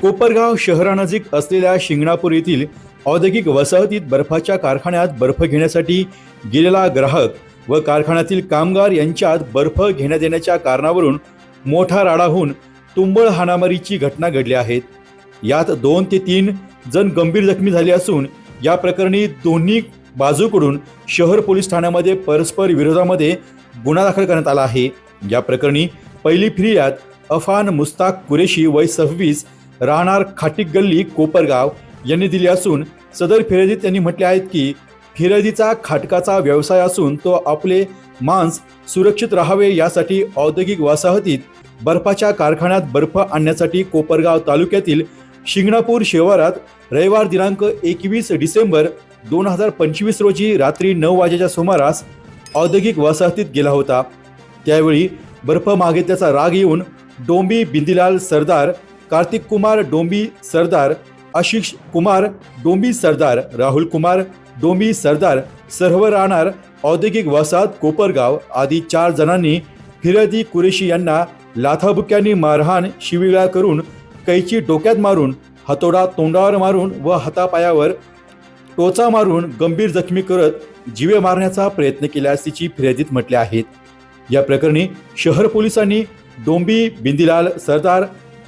कोपरगाव शहरानजीक असलेल्या शिंगणापूर येथील औद्योगिक वसाहतीत बर्फाच्या कारखान्यात बर्फ घेण्यासाठी गेलेला ग्राहक व कारखान्यातील कामगार यांच्यात बर्फ घेण्यात येण्याच्या कारणावरून मोठा राडा होऊन तुंबळ हाणामारीची घटना घडली आहेत यात दोन ते तीन जण गंभीर जखमी झाले असून या प्रकरणी दोन्ही बाजूकडून शहर पोलीस ठाण्यामध्ये परस्पर विरोधामध्ये गुन्हा दाखल करण्यात आला आहे. या प्रकरणी पहिली फिर्याद अफान मुस्ताक कुरेशी वय सव्वीस राहणार खाटिक गल्ली कोपरगाव यांनी दिली असून सदर फिर्यादीत त्यांनी म्हटले आहेत की फिर्यादीचा खाटकाचा व्यवसाय असून तो आपले मांस सुरक्षित राहावे यासाठी औद्योगिक वसाहतीत बर्फाच्या कारखान्यात बर्फ आणण्यासाठी कोपरगाव तालुक्यातील शिंगणापूर शिवारात रविवार दिनांक एकवीस डिसेंबर दोन हजार पंचवीस रोजी रात्री नऊ वाजेच्या सुमारास औद्योगिक वसाहतीत गेला होता. त्यावेळी बर्फ मागितल्याचा राग येऊन डोंबी बिंदीलाल सरदार कार्तिक कुमार डोंबी सरदार आशिष कुमार डोंबी सरदार राहुल कुमार डोंबी सरदार सर्व राहणार औद्योगिक वसाहत कोपरगाव आदी चार जणांनी फिरदी कुरेशी यांना लाथाबुक्यांनी मारहाण शिवीगाळ करून कैची डोक्यात मारून हातोडा तोंडावर मारून व हातापायावर टोचा मारून गंभीर जखमी करत जीवे मारण्याचा प्रयत्न केल्याची फिर्यादीत म्हटले आहेत. या प्रकरणी शहर पोलिसांनी डोंबी बिंदीलाल सरदार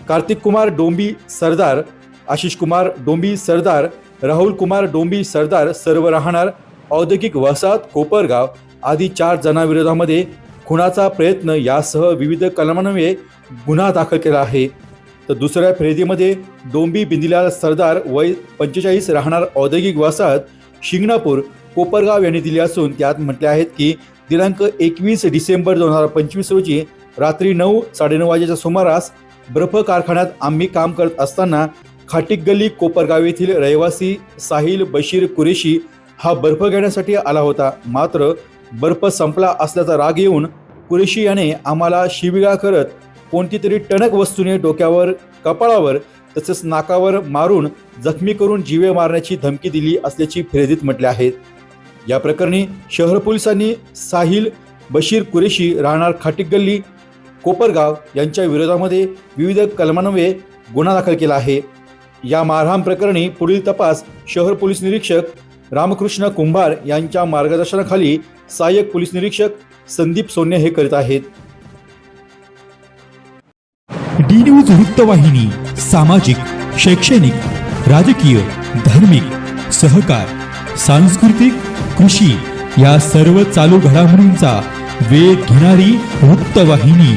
कार्तिक कुमार डोंबी सरदार आशिष कुमार डोंबी सरदार राहुल कुमार डोंबी सरदार सर्व राहणार औद्योगिक वसाहत कोपरगाव आदी चार जणांविरोधामध्ये खुनाचा प्रयत्न यासह विविध कलमान्वये गुन्हा दाखल केला आहे. तर दुसऱ्या फेरीमध्ये डोंबी बिंदीलाल सरदार वय पंचेचाळीस राहणार औद्योगिक वसाहत शिंगणापूर कोपरगाव यांनी दिली असून त्यात म्हटले आहेत की दिनांक एकवीस डिसेंबर दोन हजार पंचवीस रोजी रात्री नऊ साडेनऊ वाजेच्या सुमारास बर्फ कारखान्यात आम्ही काम करत असताना खाटिक गल्ली कोपरगाव येथील रहिवासी साहिल बशीर कुरेशी हा बर्फ घेण्यासाठी आला होता. मात्र बर्फ संपला असल्याचा राग येऊन कुरेशी याने आम्हाला शिविगा करत कोणती तरी टणक वस्तूने डोक्यावर कपाळावर तसेच नाकावर मारून जखमी करून जीवे मारण्याची धमकी दिली असल्याची फिर्यादीत म्हटले आहेत या प्रकरणी शहर पोलिसांनी साहिल बशीर कुरेशी राहणार खाटिक गल्ली कोपरगाव यांच्या विरोधामध्ये विविध कलमान्वये गुन्हा दाखल केला आहे. या मारहाण प्रकरणी पुढील तपास शहर पोलीस निरीक्षक रामकृष्ण कुंभार यांच्या मार्गदर्शनाखाली सहाय्यक पोलीस निरीक्षक संदीप सोन्या हे करीत आहेत. डी न्यूज वृत्तवाहिनी सामाजिक शैक्षणिक राजकीय धार्मिक सहकार सांस्कृतिक कृषी या सर्व चालू घडामोडींचा वेध घेणारी वृत्तवाहिनी.